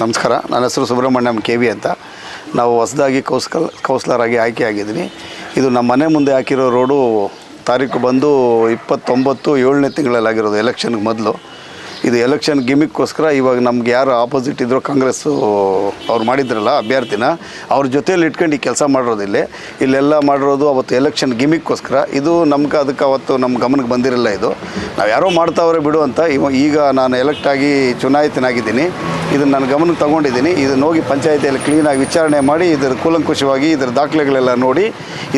ನಮಸ್ಕಾರ. ನನ್ನ ಹೆಸರು ಸುಬ್ರಹ್ಮಣ್ಯಂ ಕೆ ವಿ ಅಂತ. ನಾವು ಹೊಸದಾಗಿ ಕೌಸ್ಕಲ್ ಕೌನ್ಸ್ಲರಾಗಿ ಆಯ್ಕೆ ಆಗಿದ್ದೀನಿ. ಇದು ನಮ್ಮ ಮನೆ ಮುಂದೆ ಹಾಕಿರೋ ರೋಡು ತಾರೀಕು ಬಂದು ಇಪ್ಪತ್ತೊಂಬತ್ತು ಏಳನೇ ತಿಂಗಳಲ್ಲಾಗಿರೋದು ಎಲೆಕ್ಷನ್ಗೆ ಮೊದಲು. ಇದು ಎಲೆಕ್ಷನ್ ಗಿಮಿಕ್ಕೋಸ್ಕರ ಇವಾಗ ನಮ್ಗೆ ಯಾರು ಆಪೋಸಿಟ್ ಇದ್ರೋ ಕಾಂಗ್ರೆಸ್ಸು ಅವ್ರು ಮಾಡಿದ್ರಲ್ಲ ಅಭ್ಯರ್ಥಿನ, ಅವ್ರ ಜೊತೆಯಲ್ಲಿ ಇಟ್ಕೊಂಡು ಈ ಕೆಲಸ ಮಾಡಿರೋದಿಲ್ಲ ಇಲ್ಲೆಲ್ಲ ಮಾಡಿರೋದು ಅವತ್ತು ಎಲೆಕ್ಷನ್ ಗಿಮಿಕ್ಕೋಸ್ಕರ ಇದು ನಮ್ಗೆ ಅದಕ್ಕೆ ಅವತ್ತು ನಮ್ಮ ಗಮನಕ್ಕೆ ಬಂದಿರಲ್ಲ ಇದು. ನಾವು ಯಾರೋ ಮಾಡ್ತಾವ್ರೆ ಬಿಡು ಅಂತ ಈಗ ನಾನು ಎಲೆಕ್ಟ್ ಆಗಿ ಚುನಾಯಿತನಾಗಿದ್ದೀನಿ. ಇದನ್ನು ನಾನು ಗಮನಕ್ಕೆ ತಗೊಂಡಿದ್ದೀನಿ. ಇದನ್ನು ಹೋಗಿ ಪಂಚಾಯತಿಯಲ್ಲಿ ಕ್ಲೀನಾಗಿ ವಿಚಾರಣೆ ಮಾಡಿ, ಇದರ ಕೂಲಂಕುಷವಾಗಿ ಇದರ ದಾಖಲೆಗಳೆಲ್ಲ ನೋಡಿ,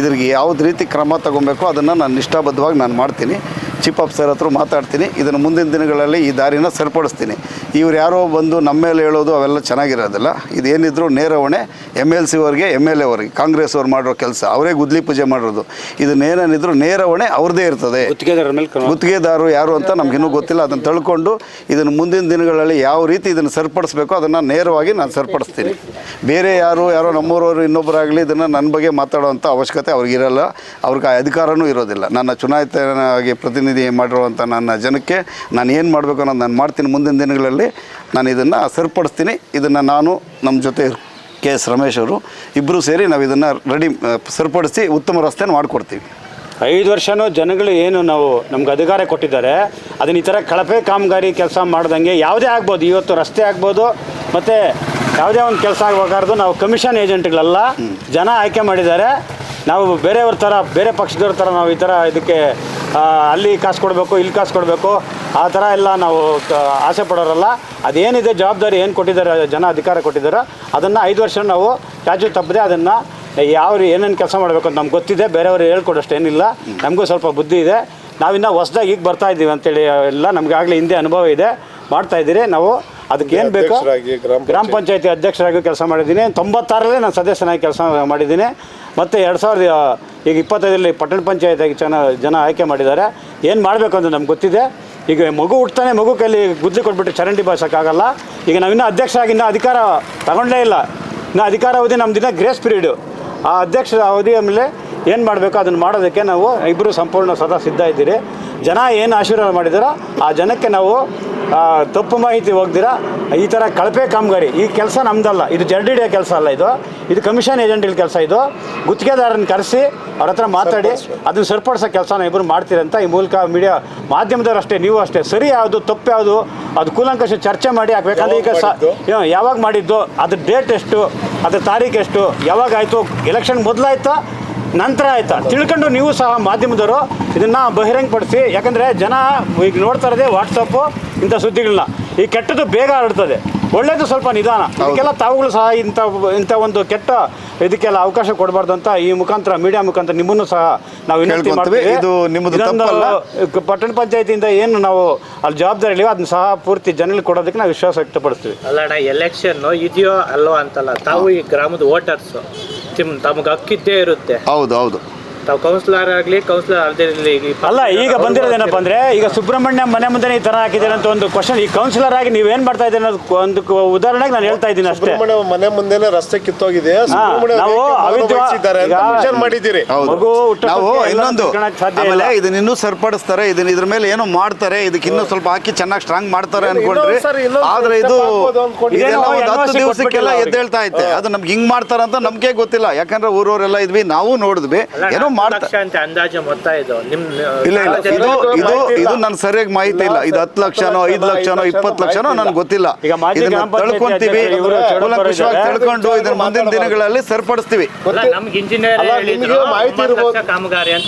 ಇದ್ರಿಗೆ ಯಾವ್ದು ರೀತಿ ಕ್ರಮ ತಗೊಬೇಕು ಅದನ್ನು ನಾನು ನಿಷ್ಠಾಬದ್ಧವಾಗಿ ನಾನು ಮಾಡ್ತೀನಿ. ಚೀಫ್ ಆಫೀಸರ್ ಹತ್ರ ಮಾತಾಡ್ತೀನಿ. ಇದನ್ನು ಮುಂದಿನ ದಿನಗಳಲ್ಲಿ ಈ ದಾರಿನ ಸರಿಪಡಿಸ್ತೀನಿ. ಇವ್ರು ಯಾರೋ ಬಂದು ನಮ್ಮ ಮೇಲೆ ಹೇಳೋದು ಅವೆಲ್ಲ ಚೆನ್ನಾಗಿರೋದಿಲ್ಲ. ಇದೇನಿದ್ರು ಹೊಣೆ ಎಂ ಎಲ್ ಸಿ ಅವ್ರಿಗೆ ಎಂ ಎಲ್ ಎ ಅವ್ರಿಗೆ ಕಾಂಗ್ರೆಸ್ ಅವ್ರು ಮಾಡಿರೋ ಕೆಲಸ. ಅವರೇ ಗುದ್ಲಿ ಪೂಜೆ ಮಾಡಿರೋದು. ನೇರ ಹೊಣೆ ಅವ್ರದ್ದೇ ಇರ್ತದೆ. ಗುತ್ತಿಗೆದಾರರು ಯಾರು ಅಂತ ನಮಗಿನ್ನೂ ಗೊತ್ತಿಲ್ಲ. ಅದನ್ನು ತಳ್ಕೊಂಡು ಇದನ್ನು ಮುಂದಿನ ದಿನಗಳಲ್ಲಿ ಯಾವ ರೀತಿ ಇದನ್ನು ಸರಿಪಡಿಸ್ಬೇಕು ಅದನ್ನು ನೇರವಾಗಿ ನಾನು ಸರಿಪಡಿಸ್ತೀನಿ. ಬೇರೆ ಯಾರು ಯಾರೋ ನಮ್ಮೂರವರು ಇನ್ನೊಬ್ಬರಾಗಲಿ ಇದನ್ನು ನನ್ನ ಬಗ್ಗೆ ಮಾತಾಡೋವಂಥ ಅವಶ್ಯಕತೆ ಅವ್ರಿಗಿರಲ್ಲ. ಅವ್ರಿಗೆ ಆ ಅಧಿಕಾರನೂ ಇರೋದಿಲ್ಲ. ನನ್ನ ಚುನಾಯಿತನಾಗಿ ಪ್ರತಿನಿಧಿ ಮಾಡಿರುವಂಥ ನನ್ನ ಜನಕ್ಕೆ ನಾನು ಏನು ಮಾಡಬೇಕು ಅನ್ನೋದು ನಾನು ಮಾಡ್ತೀನಿ ಮುಂದಿನ ದಿನಗಳಲ್ಲಿ. ನಾನು ಇದನ್ನು ಸರಿಪಡಿಸ್ತೀನಿ. ಇದನ್ನು ನಾನು ನಮ್ಮ ಜೊತೆ ಕೆ ಎಸ್ ರಮೇಶ್ ಅವರು ಇಬ್ಬರು ಸೇರಿ ನಾವು ಇದನ್ನು ರೆಡಿ ಸರಿಪಡಿಸಿ ಉತ್ತಮ ರಸ್ತೆನ ಮಾಡಿಕೊಡ್ತೀವಿ. ಐದು ವರ್ಷನೂ ಜನಗಳು ಏನು ನಾವು ನಮ್ಗೆ ಅಧಿಕಾರ ಕೊಟ್ಟಿದ್ದಾರೆ. ಅದನ್ನ ಈ ಥರ ಕಳಪೆ ಕಾಮಗಾರಿ ಕೆಲಸ ಮಾಡ್ದಂಗೆ ಯಾವುದೇ ಆಗ್ಬೋದು. ಇವತ್ತು ರಸ್ತೆ ಆಗ್ಬೋದು ಮತ್ತು ಯಾವುದೇ ಒಂದು ಕೆಲಸ ಆಗಬೇಕಾರ್ದು ನಾವು ಕಮಿಷನ್ ಏಜೆಂಟ್ಗಳೆಲ್ಲ ಜನ ಆಯ್ಕೆ ಮಾಡಿದ್ದಾರೆ. ನಾವು ಬೇರೆಯವ್ರ ಥರ ಬೇರೆ ಪಕ್ಷದವ್ರ ಥರ ನಾವು ಈ ಥರ ಇದಕ್ಕೆ ಅಲ್ಲಿ ಕಾಸು ಕೊಡಬೇಕು ಇಲ್ಲಿ ಕಾಸು ಕೊಡಬೇಕು ಆ ಥರ ಎಲ್ಲ ನಾವು ಆಸೆ ಪಡೋರಲ್ಲ. ಅದೇನಿದೆ ಜವಾಬ್ದಾರಿ ಏನು ಕೊಟ್ಟಿದ್ದಾರೆ ಜನ ಅಧಿಕಾರ ಕೊಟ್ಟಿದ್ದಾರೆ ಅದನ್ನು ಐದು ವರ್ಷ ನಾವು ಚಾಚು ತಪ್ಪದೆ ಅದನ್ನು ಯಾವ ಏನೇನು ಕೆಲಸ ಮಾಡಬೇಕು ಅಂತ ನಮ್ಗೆ ಗೊತ್ತಿದೆ ಬೇರೆಯವರು ಹೇಳ್ಕೊಡೋಷ್ಟು ಏನಿಲ್ಲ. ನಮಗೂ ಸ್ವಲ್ಪ ಬುದ್ಧಿ ಇದೆ. ನಾವಿನ್ನ ಹೊಸ್ದಾಗಿ ಈಗ ಬರ್ತಾ ಇದ್ದೀವಿ ಅಂತೇಳಿ ಎಲ್ಲ ನಮಗಾಗಲೇ ಆಗಲೇ ಹಿಂದೆ ಅನುಭವ ಇದೆ. ಮಾಡ್ತಾ ಇದ್ದೀರಿ. ನಾವು ಅದಕ್ಕೆ ಏನು ಬೇಕು? ಗ್ರಾಮ ಪಂಚಾಯತಿ. ಅಧ್ಯಕ್ಷರಾಗಿ ಕೆಲಸ ಮಾಡಿದ್ದೀನಿ. ತೊಂಬತ್ತಾರಲ್ಲೇ ನಾನು ಸದಸ್ಯನಾಗಿ ಕೆಲಸ ಮಾಡಿದ್ದೀನಿ. ಮತ್ತು ಎರಡು ಸಾವಿರದ ಈಗ ಇಪ್ಪತ್ತೈದರಲ್ಲಿ ಪಟ್ಟಣ ಪಂಚಾಯತಿಗೆ ಜನ ಜನ ಆಯ್ಕೆ ಮಾಡಿದ್ದಾರೆ. ಏನು ಮಾಡಬೇಕು ಅಂತ ನಮ್ಗೆ ಗೊತ್ತಿದೆ. ಈಗ ಮಗು ಹುಟ್ತಾನೆ ಮಗು ಕೈಲಿ ಗುದ್ಲಿ ಕೊಟ್ಬಿಟ್ಟು ಚರಂಡಿ ಬಾಸೋಕ್ಕಾಗಲ್ಲ ಈಗ ನಾವಿನ್ನೂ ಅಧ್ಯಕ್ಷರಾಗಿ ಇನ್ನೂ ಅಧಿಕಾರ ತಗೊಂಡೇ ಇಲ್ಲ. ಇನ್ನು ಅಧಿಕಾರ ಅವಧಿ ನಮ್ಮದಿನ ದಿನ ಗ್ರೇಸ್ ಪೀರಿಯಡು ಆ ಅಧ್ಯಕ್ಷರ ಅವಧಿಯ ಮೇಲೆ ಏನು ಮಾಡಬೇಕು? ಅದನ್ನು ಮಾಡೋದಕ್ಕೆ ನಾವು ಇಬ್ಬರು ಸಂಪೂರ್ಣ ಸದಾ ಸಿದ್ಧ ಇದ್ದೀರಿ. ಜನ ಏನು ಆಶೀರ್ವಾದ ಮಾಡಿದಾರೋ ಆ ಜನಕ್ಕೆ ನಾವು ತಪ್ಪು ಮಾಹಿತಿ ಹೋಗ್ದಿರ ಈ ಥರ ಕಳಪೆ ಕಾಮಗಾರಿ. ಈ ಕೆಲಸ ನಮ್ದಲ್ಲ ಇದು ಜರ್ಡಿಡಿಯ ಕೆಲಸ ಅಲ್ಲ ಇದು. ಇದು ಕಮಿಷನ್ ಏಜೆಂಟ್ಗಳ ಕೆಲಸ ಇದು. ಗುತ್ತಿಗೆದಾರನ ಕರೆಸಿ ಅವ್ರ ಹತ್ರ ಮಾತಾಡಿ ಅದನ್ನು ಸರಿಪಡಿಸೋ ಕೆಲಸನ ಇಬ್ಬರು ಮಾಡ್ತೀರಂತ ಈ ಮೂಲಕ ಮೀಡಿಯಾ ಮಾಧ್ಯಮದವ್ರು ಅಷ್ಟೇ ನೀವು ಅಷ್ಟೇ. ಸರಿ ಯಾವುದು ತಪ್ಪು ಯಾವುದು ಅದು ಕೂಲಂಕಷ ಚರ್ಚೆ ಮಾಡಿ ಹಾಕ್ಬೇಕಂದ್ರೆ ಈಗ ಯಾವಾಗ ಮಾಡಿದ್ದು? ಅದ್ರ ಡೇಟ್ ಎಷ್ಟು ಅದ್ರ ತಾರೀಕು ಎಷ್ಟು ಯಾವಾಗ ಆಯಿತು ಎಲೆಕ್ಷನ್ ಮೊದಲಾಯ್ತಾ ನಂತರ ಆಯ್ತಾ? ತಿಳ್ಕೊಂಡು ನೀವು ಸಹ ಮಾಧ್ಯಮದವರು ಇದನ್ನು ಬಹಿರಂಗಪಡಿಸಿ ಯಾಕಂದರೆ ಜನ ಈಗ ನೋಡ್ತಾ ಇರೋದೇ ವಾಟ್ಸಪ್ಪು ಇಂಥ ಸುದ್ದಿಗಳನ್ನ. ಈ ಕೆಟ್ಟದ್ದು ಬೇಗ ಹರಡ್ತದೆ. ಒಳ್ಳೇದು ಸ್ವಲ್ಪ ನಿಧಾನ. ಇದಕ್ಕೆಲ್ಲ ತಾವುಗಳು ಸಹ ಇಂಥ ಇಂಥ ಒಂದು ಕೆಟ್ಟ ಇದಕ್ಕೆಲ್ಲ ಅವಕಾಶ ಕೊಡಬಾರ್ದು ಅಂತ ಈ ಮುಖಾಂತರ ಮೀಡಿಯಾ ಮುಖಾಂತರ ನಿಮ್ಮನ್ನು ಸಹ ನಾವು ವಿನಂತಿ. ಮಾಡ್ತೀವಿ. ಪಟ್ಟಣ ಪಂಚಾಯತಿಯಿಂದ ಏನು ನಾವು ಅಲ್ಲಿ ಜವಾಬ್ದಾರಿ ಇದೆಯೋ ಅದನ್ನ ಸಹ ಪೂರ್ತಿ ಜನರಿಗೆ ಕೊಡೋದಕ್ಕೆ ನಾವು ವಿಶ್ವಾಸ ವ್ಯಕ್ತಪಡಿಸ್ತೀವಿ. ಅಲ್ಲಣ್ಣ ಎಲೆಕ್ಷನ್ ಇದೆಯೋ ಅಲ್ವೋ ಅಂತಲ್ಲ ತಾವು ಈ ಗ್ರಾಮದ ವೋಟರ್ಸ್ ತಿಮ್ ತಮಗೆ ಹಕ್ಕಿದ್ದೇ ಇರುತ್ತೆ ಹೌದು ಹೌದು ತಾವು ಕೌನ್ಸಿಲರ್ ಆಗಲಿ ಕೌನ್ಸಿಲರ್ ಅಲ್ಲದೆ ಇರಲಿ ಅಲ್ಲ ಈಗ ಬಂದಿರೋದೇನಪ್ಪ ಅಂದ್ರೆ ಈಗ ಸುಬ್ರಹ್ಮಣ್ಯ ಮನೆ ಮುಂದೆ ಈ ತರ ಹಾಕಿದ್ದೀರ ಅಂತ ಒಂದು ಕ್ವಶನ್ ಈ ಕೌನ್ಸಿಲರ್ ಆಗಿ ನೀವೇನ್ ಮಾಡ್ತಾ ಇದ್ದೀರಿ ಅನ್ನೋದು ಒಂದು ಉದಾಹರಣೆಗೆ ನಾನು ಹೇಳ್ತಾ ಇದ್ದೀನಿ ಅಷ್ಟೇ. ಸುಬ್ರಹ್ಮಣ್ಯ ಮನೆ ಮುಂದೆ ರಸ್ತೆ ಕಿತ್ತೋಗಿದೆ ಸುಬ್ರಹ್ಮಣ್ಯ ನಾವು ಅದಕ್ಕೆ ಮನೆ ಅವಿದ್ವ- ವಹಿಸಿದ್ದಾರೆ ಅಂತ ಈಗ- mention ಮಾಡಿದ್ದೀರಿ. ಹೌದು. ಮಗು ಹುಟ್ಟೋ ನಾವು ಎಲ್ಲ ಇನ್ನೊಂದು ತಿಳ್ಕೊಳಕ್ ಸಾಧ್ಯ ಆಮೇಲೆ ಇಲ್ಲ. ಇದನ್ನ ಇನ್ನೂ ಸರಿಪಡಿಸ್ತಾರೆ ಇದನ್ನ ಇದ್ರ ಮೇಲೆ ಏನೋ ಮಾಡ್ತಾರೆ ಇದಕ್ಕೆ ಇನ್ನೂ ಸ್ವಲ್ಪ ಹಾಕಿ ಚೆನ್ನಾಗಿ ಸ್ಟ್ರಾಂಗ್ ಮಾಡ್ತಾರೆ ಅನ್ಕೊಂಡ್ರಿ ಇನ್ನೊಂದ್ ಸರಿ ಇನ್ನೊಂದ್ ಆದ್ರೆ step ಇದು ಹಾಕ್ಬೋದು ಅನ್ಕೊಂಡಿದ್ದೆ. ಇದೆಲ್ಲ ಇದೇನೋ ಒಂದು ಹತ್ತು NOC ದಿವಸಕ್ಕೆಲ್ಲ ಕೊಟ್ಬಿಟ್ಟಿಲ್ಲ ಎದ್ದೇಳ್ತಾ ಐತೆ. ಅದು ನಮ್ಗೆ ಹಿಂಗ್ ಮಾಡ್ತಾರಂತ ನಮ್ಗೆ ಗೊತ್ತಿಲ್ಲ. ಯಾಕಂದ್ರೆ ಊರವರೆಲ್ಲ ಇದ್ವಿ ನಾವು ನೋಡಿದ್ವಿ. ಏನೋ ಅಂದಾಜು ಮೊತ್ತ ಇದು. ನಿಮ್ ಇಲ್ಲ ಇಲ್ಲ. ಇದು ಇದು ಇದು ನನ್ ಸರಿಯಾಗಿ ಮಾಹಿತಿ ಇಲ್ಲ. ಇದು ಹತ್ತು ಲಕ್ಷನೋ ಐದು ಲಕ್ಷನೋ ಇಪ್ಪತ್ತು ಲಕ್ಷನೋ ನನ್ಗೆ ಗೊತ್ತಿಲ್ಲ. ಈಗ ಮಾಜಿ ಇದನ್ನ ಗ್ರಾಮ ಪಂಚಾಯತಿ ತಳ್ಕೊಂತೀವಿ. ಕೂಲಂಕುಷವಾಗಿ ತಿಳ್ಕೊಂಡು ಇದನ್ನ ಮುಂದಿನ ದಿನಗಳಲ್ಲಿ ಸರಿಪಡಿಸ್ತೀವಿ. ನಮ್ಗೆ ಇಂಜಿನಿಯರ್ ಹೇಳಿದ್ರು. ಮಾಹಿತಿ ಇರ್ಬೋದು. ಕಾಮಗಾರಿ ಅಂತ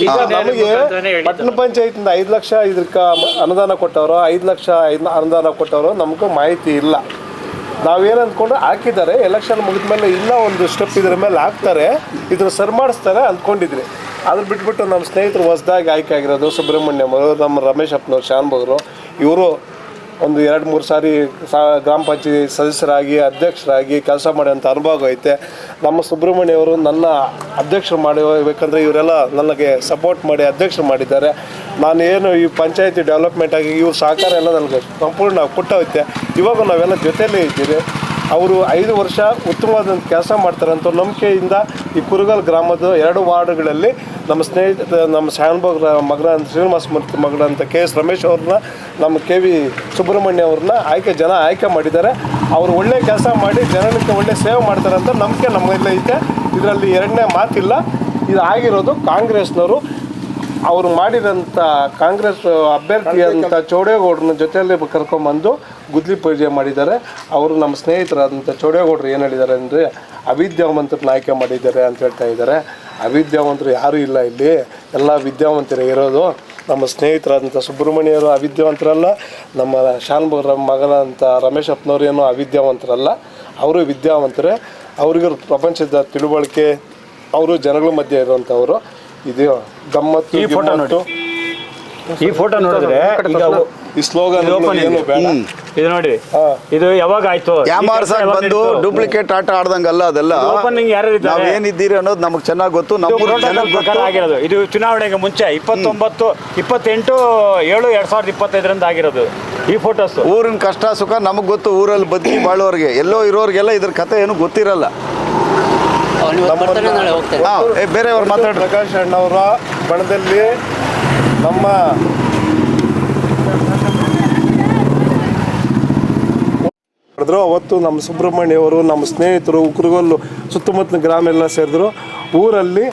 ಪಟ್ಟಣ ಪಂಚಾಯತ್ ಐದು ಲಕ್ಷ ಇದಕ್ಕ ಅನುದಾನ ಕೊಟ್ಟವರು ಐದು ಲಕ್ಷ ಐದ್ ಅನುದಾನ ಕೊಟ್ಟವರು ನಮಗೂ ಮಾಹಿತಿ ಇಲ್ಲ. ನಾವೇನು ಅಂದ್ಕೊಂಡು ಹಾಕಿದ್ದಾರೆ. ಎಲೆಕ್ಷನ್ ಮುಗಿದ ಮೇಲೆ ಇಲ್ಲ ಒಂದು ಸ್ಟೆಪ್ ಇದ್ರ ಮೇಲೆ ಹಾಕ್ತಾರೆ. ಇದ್ರ ಸರಿ ಮಾಡಿಸ್ತಾರೆ ಅಂದ್ಕೊಂಡಿದ್ರಿ. ಅದ್ರ ಬಿಟ್ಬಿಟ್ಟು ನಮ್ಮ ಸ್ನೇಹಿತರು ಹೊಸದಾಗಿ ಆಯ್ಕೆ ಆಗಿರೋದು ಸುಬ್ರಹ್ಮಣ್ಯಂ ಅವರು, ನಮ್ಮ ರಮೇಶ್ ಅಪ್ಪನವ್ರು ಶಾನ್ಭೋಗರು ಇವರು ಒಂದು ಎರಡು, ಮೂರು ಸಾರಿ ಸಾ, ಗ್ರಾಮ ಪಂಚಾಯತಿ ಸದಸ್ಯರಾಗಿ, ಅಧ್ಯಕ್ಷರಾಗಿ ಕೆಲಸ ಮಾಡುವಂಥ ಅನುಭವ ಐತೆ. ನಮ್ಮ ಸುಬ್ರಹ್ಮಣ್ಯ ಅವರು ನನ್ನ ಅಧ್ಯಕ್ಷರು ಮಾಡಬೇಕಂದ್ರೆ ಇವರೆಲ್ಲ ನನಗೆ ಸಪೋರ್ಟ್ ಮಾಡಿ ಅಧ್ಯಕ್ಷರು ಮಾಡಿದ್ದಾರೆ. ನಾನು ಏನು ಈ ಪಂಚಾಯತಿ ಡೆವಲಪ್ಮೆಂಟ್ ಆಗಿ ಇವ್ರ ಸಹಕಾರ ಎಲ್ಲ ನನಗೆ ಸಂಪೂರ್ಣ ಕೊಟ್ಟೋಯ್ತೆ ಇವಾಗ ನಾವೆಲ್ಲ ಜೊತೆಯಲ್ಲೇ ಇದ್ದೀವಿ. ಅವರು ಐದು ವರ್ಷ ಉತ್ತಮವಾದ ಕೆಲಸ ಮಾಡ್ತಾರೆ ಅಂತ ನಂಬಿಕೆಯಿಂದ ಈ ಕುರುಗಲ್ ಗ್ರಾಮದ ಎರಡು ವಾರ್ಡ್ಗಳಲ್ಲಿ ನಮ್ಮ ಸ್ನೇಹಿತ, ನಮ್ಮ ಶಾನ್ಭೋಗ್ರ ಮಗನ ಶ್ರೀನಿವಾಸ ಮೂರ್ತಿ ಮಗಳಂತ ಕೆ ಎಸ್ ರಮೇಶ್ ಅವ್ರನ್ನ, ನಮ್ಮ ಕೆ ವಿ ಸುಬ್ರಹ್ಮಣ್ಯ ಅವ್ರನ್ನ ಆಯ್ಕೆ, ಜನ ಆಯ್ಕೆ ಮಾಡಿದ್ದಾರೆ. ಅವರು ಒಳ್ಳೆ ಕೆಲಸ ಮಾಡಿ ಜನಕ್ಕೆ ಒಳ್ಳೆ ಸೇವೆ ಮಾಡ್ತಾರೆ ಅಂತ ನಂಬಿಕೆ ನಮ್ಮಲ್ಲಿ ಐತೆ ಇದರಲ್ಲಿ ಎರಡನೇ ಮಾತಿಲ್ಲ. ಇದು ಆಗಿರೋದು ಕಾಂಗ್ರೆಸ್ನವರು. ಅವರು ಮಾಡಿದಂಥ ಕಾಂಗ್ರೆಸ್ ಅಭ್ಯರ್ಥಿಯಾದಂಥ ಚೌಡೇಗೌಡರನ್ನ ಜೊತೆಯಲ್ಲಿ ಕರ್ಕೊಂಬಂದು ಗುದ್ಲಿ ಪೂಜೆ ಮಾಡಿದ್ದಾರೆ. ಅವರು ನಮ್ಮ ಸ್ನೇಹಿತರಾದಂಥ ಚೌಡೇಗೌಡರು ಏನು ಹೇಳಿದ್ದಾರೆ ಅಂದರೆ ಅವಿದ್ಯಾವಂತರನ್ನ ಆಯ್ಕೆ ಮಾಡಿದ್ದಾರೆ ಅಂತ ಹೇಳ್ತಾ ಇದ್ದಾರೆ. ಅವಿದ್ಯಾವಂತರು ಯಾರೂ ಇಲ್ಲ ಇಲ್ಲಿ. ಎಲ್ಲ ವಿದ್ಯಾವಂತರೇ ಇರೋದು. ನಮ್ಮ ಸ್ನೇಹಿತರಾದಂಥ ಸುಬ್ರಹ್ಮಣ್ಯರು ಅವಿದ್ಯಾವಂತರಲ್ಲ. ನಮ್ಮ ಶಾನ್ಭರ ಮಗನಂಥ ರಮೇಶ್ ಏನೋ ಅವಿದ್ಯಾವಂತರಲ್ಲ. ಅವರು ವಿದ್ಯಾವಂತರೇ. ಅವ್ರಿಗೂ ಪ್ರಪಂಚದ ತಿಳುವಳಿಕೆ, ಅವರು ಜನಗಳ ಮಧ್ಯೆ ಇರುವಂಥವ್ರು ಇದು ಗಮ್ಮತ್ತು ಈ ಫೋಟೋ ನೋಡಿ. ಈ ಫೋಟೋ ನೋಡಿದ್ರೆ ಈಗ ಅವು- ಈ ಸ್ಲೋಗನ್ ಇದು open ಏನು ಇದೆ. ಬೇಡ. ಇದು ನೋಡಿ. ಹಾ. ಇದು ಯಾವಾಗ ಆಯ್ತು? ಯಾಮಾರ್ಸ್ ಬಂದು? ಡೂಪ್ಲಿಕೇಟ್ ಆಟ ಆಡ್ದಂಗಲ್ಲ ಅದೆಲ್ಲ? ಇದು opening ಯಾರ್ಯಾರು ಇದ್ದಾರೆ? ನಾವೇನಿದ್ದೀರಿ ಅನ್ನೋದು ನಮಗೆ ಚೆನ್ನಾಗಿ ಗೊತ್ತು. ಇದು ನಮ್ಮ protocol ಜನಕ್ಕೆ ಪ್ರಕಾರ ಗೊತ್ತು ಆಗಿರೋದು. ಇದು ಚುನಾವಣೆಗೆ ಮುಂಚೆ ಇಪ್ಪತ್ತೊಂಬತ್ತು ಇಪ್ಪತ್ತೆಂಟು ಏಳು ಎರಡ್ ಸಾವಿರದ ಇಪ್ಪತ್ತೈದರಿಂದ ಆಗಿರೋದು ಈ ಫೋಟೋಸ್ ಊರಿನ ಕಷ್ಟ ಸುಖ ನಮಗೆ ಗೊತ್ತು. ಊರಲ್ಲಿ ಬದುಕಿ ಬಾಳೋರಿಗೆ. ಎಲ್ಲೋ ಇರೋರಿಗೆಲ್ಲ ಇದ್ರ ಕತೆ ಏನು ಗೊತ್ತಿರಲ್ಲ. ಏ, ಬೇರೆಯವ್ರು ಮಾತಾಡಿ ಪ್ರಕಾಶ್ ಅಣ್ಣವರ ಬಣದಲ್ಲಿ ನಮ್ಮ ಮಾಡಿದ್ರು. ಅವತ್ತು ನಮ್ಮ ಸುಬ್ರಹ್ಮಣ್ಯ ಅವರು ನಮ್ಮ ಸ್ನೇಹಿತರು ಉಕ್ರಗಲ್ಲು ಸುತ್ತಮುತ್ತಲ ಗ್ರಾಮ ಎಲ್ಲ ಸೇರಿದ್ರು. ಊರಲ್ಲಿ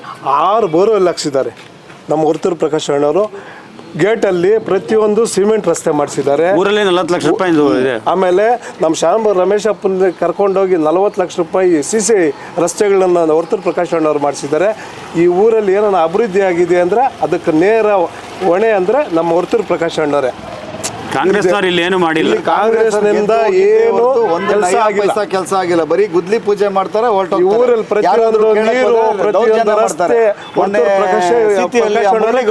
ಆರು ಬೋರ್ವೆಲ್ ಹಾಕ್ಸಿದ್ದಾರೆ. ನಮ್ಮ ಹೊರ್ತೂರು ಪ್ರಕಾಶ್ ಅಣ್ಣವರು. ಗೇಟಲ್ಲಿ ಪ್ರತಿಯೊಂದು ಸಿಮೆಂಟ್ ರಸ್ತೆ ಮಾಡಿಸಿದ್ದಾರೆ. ಊರಲ್ಲಿ ನಲವತ್ತು ಲಕ್ಷ ರೂಪಾಯಿ ಇದೆ ಆಮೇಲೆ ನಮ್ಮ ಶಾಂಬ ರಮೇಶ್ ಅಪ್ಪನ ಕರ್ಕೊಂಡೋಗಿ ನಲವತ್ತು ಲಕ್ಷ ರೂಪಾಯಿ ಸಿ ಸಿ ರಸ್ತೆಗಳನ್ನ ಹೊರತು ಪ್ರಕಾಶ್ ಅಣ್ಣವ್ರು ಮಾಡಿಸಿದ್ದಾರೆ. ಈ ಊರಲ್ಲಿ ಏನಾರ ಅಭಿವೃದ್ಧಿ ಆಗಿದೆ ಅಂದರೆ ಅದಕ್ಕೆ ನೇರ ಹೊಣೆ ಅಂದರೆ ನಮ್ಮ ವರ್ತೂರು ಪ್ರಕಾಶ್ ಅಣ್ಣವರೇ. ಕಾಂಗ್ರೆಸ್ನವ್ರು ಇಲ್ಲಿ ಏನು ಮಾಡಿಲ್ಲ. ಕಾಂಗ್ರೆಸ್ ಕಾಂಗ್ರೆಸ್ನಿಂದ ಏನು ಒಂದು ಕೆಲಸ ಆಗಿಲ್ಲ. ಕೆಲಸ ಆಗಿಲ್ಲ. ಬರೀ ಗುದ್ಲಿ ಪೂಜೆ ಮಾಡ್ತಾರೆ ಊರಲ್ಲಿ ಪ್ರತಿಯೊಂದು ನೀರು, ಪ್ರತಿಯೊಂದು ರಸ್ತೆ, ಮೊನ್ನೆ.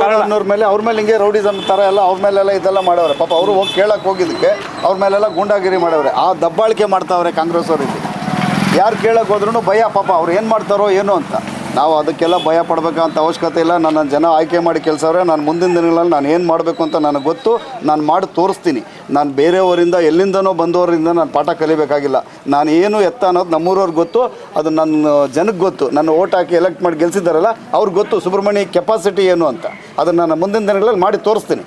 ಕಾರಣವ್ರ ಮೇಲೆ ಅವ್ರ ಮೇಲೆ ಹಿಂಗೆ ರೌಡಿಸಮ್ ತರ ಎಲ್ಲ ಅವ್ರ ಮೇಲೆಲ್ಲ ಇದೆಲ್ಲ ಮಾಡವ್ರೆ. ಪಾಪ ಅವರು ಹೋಗಿ ಕೇಳಕ್ ಹೋಗಿದ್ದಕ್ಕೆ ಅವ್ರ ಮೇಲೆಲ್ಲ ಗುಂಡಾಗಿರಿ ಮಾಡವ್ರೆ. ಆ ದಬ್ಬಾಳಿಕೆ ಮಾಡ್ತಾವ್ರೆ ಕಾಂಗ್ರೆಸ್ ಅವ್ರಿಗೆ ಯಾರು ಕೇಳಕ್ ಹೋದ್ರು ಭಯ ಪಾಪ. ಅವ್ರು ಏನು ಮಾಡ್ತಾರೋ ಏನು ಅಂತ. ನಾವು ಅದಕ್ಕೆಲ್ಲ ಭಯ ಪಡಬೇಕಂತ ಅವಶ್ಯಕತೆ ಇಲ್ಲ. ನನ್ನ ಜನ ಆಯ್ಕೆ ಮಾಡಿ ಕೆಲಸವ್ರೆ ನಾನು ಮುಂದಿನ ದಿನಗಳಲ್ಲಿ ನಾನು ಏನು ಮಾಡಬೇಕು ಅಂತ ನನಗೆ ಗೊತ್ತು. ನಾನು ಮಾಡಿ ತೋರಿಸ್ತೀನಿ. ನಾನು ಬೇರೆಯವರಿಂದ, ಎಲ್ಲಿಂದನೋ ಬಂದವರಿಂದ ನಾನು ಪಾಠ ಕಲಿಬೇಕಾಗಿಲ್ಲ. ನಾನು ಏನು ಎತ್ತ ಅನ್ನೋದು ನಮ್ಮೂರವ್ರಿಗೆ ಗೊತ್ತು. ಅದು ನನ್ನ ಜನಕ್ಕೆ ಗೊತ್ತು. ನನ್ನ ಓಟ್ ಹಾಕಿ ಎಲೆಕ್ಟ್ ಮಾಡಿ ಗೆಲ್ಸಿದ್ದಾರಲ್ಲ ಅವ್ರಿಗೆ ಗೊತ್ತು ಸುಬ್ರಹ್ಮಣ್ಯ ಕೆಪಾಸಿಟಿ ಏನು ಅಂತ. ಅದನ್ನು ನಾನು ಮುಂದಿನ ದಿನಗಳಲ್ಲಿ ಮಾಡಿ ತೋರಿಸ್ತೀನಿ.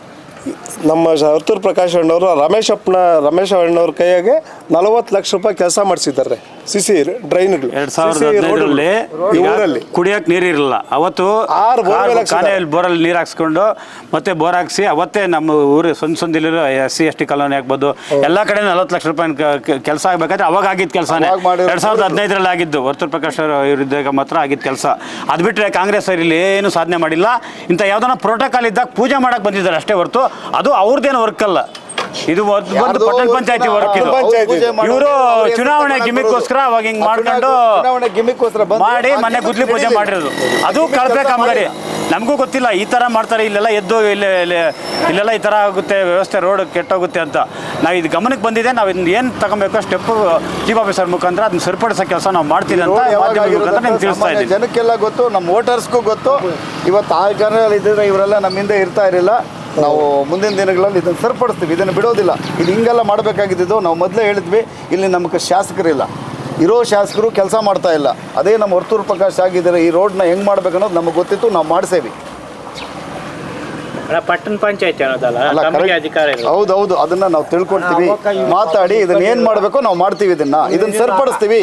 ನಮ್ಮ ಹೊರ್ತೂರು ಪ್ರಕಾಶ್ ಅಣ್ಣವರು, ರಮೇಶಪ್ಪನ ರಮೇಶ ರಮೇಶ್ ಅಣ್ಣವ್ರ ಕೈಯಾಗೆ ನಲವತ್ತು ಲಕ್ಷ ರೂಪಾಯಿ ಕೆಲಸ ಮಾಡಿಸಿದ್ದಾರೆ. ಸಿಸಿ ಡ್ರೈನ್ಗಳು. ಎರಡ್ ಸಾವಿರದ ಹದಿನೈದರಲ್ಲಿ ಊರಲ್ಲಿ ಕುಡಿಯಕ್ ನೀರಿರಲಿಲ್ಲ ಅವತ್ತು ಆರು ಹಾಕ್ಸಿದ್ದಾರೆ. ಕಾನೆಯಲ್ಲಿ ಬೋರಲ್ಲಿ ನೀರು ಹಾಕ್ಸ್ಕೊಂಡು ಮತ್ತೆ ಬೋರ್ ಹಾಕ್ಸಿ ಅವತ್ತೇ ನಮ್ಮ ಊರು ಸೊಂದ್ ಸೊಂದಿಲಿರೋ S C S T colony ಆಗ್ಬೋದು. ಎಲ್ಲ ಕಡೆ ನಲವತ್ತು ಲಕ್ಷ ರೂಪಾಯಿ ಕೆಲಸ ಆಗ್ಬೇಕಾದ್ರೆ ಅವಾಗ ಆಗಿದ್ದ ಕೆಲಸನೇ. ಅವಾಗ ಮಾಡಿರೋ ಎರಡ್ ಸಾವಿರದ ಹದಿನೈದರಲ್ಲಿ ಆಗಿದ್ದು. ವರ್ತೂರ್ ಪ್ರಕಾಶ್ ಇವರಿದ್ದಾಗ ಮಾತ್ರ ಆಗಿದ್ದ ಕೆಲಸ. ಅದು ಬಿಟ್ಟರೆ ಕಾಂಗ್ರೆಸ್ ಅವ್ರು ಇಲ್ಲಿ ಏನು ಸಾಧನೆ ಮಾಡಿಲ್ಲ. ಇಂಥ ಯಾವ್ದಾನ ಪ್ರೋಟೋಕಾಲ್ ಇದ್ದಾಗ ಪೂಜೆ ಮಾಡಕ್ ಬಂದಿದ್ದಾರೆ ಅಷ್ಟೇ ಹೊರತು. ಅದು ಅವ್ರದ್ದೇನು ವರ್ಕ್ ಅಲ್ಲ. ಇದು ಒಂದು ಬಂದು ಪಟ್ಟಣ ಪಂಚಾಯತಿ ವರ್ಕ್ ಇದು. ಇವರು ಚುನಾವಣೆ ಗಿಮಿಕ್ಕೋಸ್ಕರ ಅವಾಗ ಹಿಂಗ್ ಮಾಡ್ಕೊಂಡು ಚುನಾವಣೆ ಗಿಮಿಕ್ಕೋಸ್ಕರ ಬಂದು ಮಾಡಿ ಮನೆ ಗುದ್ಲಿ ಪೂಜೆ ಮಾಡಿರೋದು. ಅದು ಕಳಪೆ ಕಾಮಗಾರಿ. ನಮಗೂ ಗೊತ್ತಿಲ್ಲ ಈ ತರ ಮಾಡ್ತಾರೆ ಇಲ್ಲೆಲ್ಲ ಎದ್ದು ಇಲ್ಲಿ ಇಲ್ಲಿ- ಇಲ್ಲೆಲ್ಲ ಈ ತರ ಆಗುತ್ತೆ ವ್ಯವಸ್ಥೆ ರೋಡ್ ಕೆಟ್ಟೋಗುತ್ತೆ ಅಂತ. ನಾವು ಇದು ಗಮನಕ್ಕೆ ಬಂದಿದೆ ನಾವು ಇದನ್ನ ಏನು ತಗೊಬೇಕು ಸ್ಟೆಪ್ ಚೀಫ್ ಆಫೀಸರ್ ಮುಖಾಂತರ ಅದನ್ನ ಸರಿಪಡಿಸೋ ಕೆಲಸ ನಾವು ಮಾಡ್ತೀವಿ ಅಂತ ನಿಮ್ಗೆ ತಿಳಿಸ್ತಾ ಇದ್ದೀವಿ ಇದ್ದೀನಿ. ಜನಕ್ಕೆಲ್ಲ ಗೊತ್ತು ನಮ್ಮ ವೋಟರ್ಸ್ಗೂ ಗೊತ್ತು. ಇವತ್ತು ಆ ಜನರಲ್ಲಿ ಇದ್ದರೆ ಇವರೆಲ್ಲ ನಮ್ಮಿಂದ ಇರ್ತಾ ಇರಲಿಲ್ಲ. ನಾವು ಮುಂದಿನ ದಿನಗಳಲ್ಲಿ ಇದನ್ನು ಸರಿಪಡಿಸ್ತೀವಿ. ಇದನ್ನು ಬಿಡೋದಿಲ್ಲ. ಇದು ಹಿಂಗೆಲ್ಲ ಮಾಡಬೇಕಾಗಿದ್ದು ನಾವು ಮೊದಲೇ ಹೇಳಿದ್ವಿ. ಇಲ್ಲಿ ನಮಗೆ ಶಾಸಕರಿಲ್ಲ. ಇರೋ ಶಾಸಕರು ಕೆಲಸ ಮಾಡ್ತಾ ಇಲ್ಲ. ಅದೇ ನಮ್ಮ ಹೊರ್ತೂರು ಪ್ರಕಾಶ್ ಆಗಿದ್ದಾರೆ. ಈ ರೋಡ್ನ ಹೆಂಗೆ ಮಾಡ್ಬೇಕು ಅನ್ನೋದು ನಮಗೆ ಗೊತ್ತಿತ್ತು. ನಾವು ಮಾಡಿಸೇವಿ. ಪಟ್ಟಣ ಪಂಚಾಯತಿ ಹೌದು ಹೌದು ಅದನ್ನ ನಾವು ತಿಳ್ಕೊಳ್ತೀವಿ. ಮಾತಾಡಿ ಇದನ್ನ ಏನ್ ಮಾಡ್ಬೇಕು ನಾವು ಮಾಡ್ತೀವಿ ಇದನ್ನ. ಇದನ್ನ ಸರಿಪಡಿಸ್ತೀವಿ.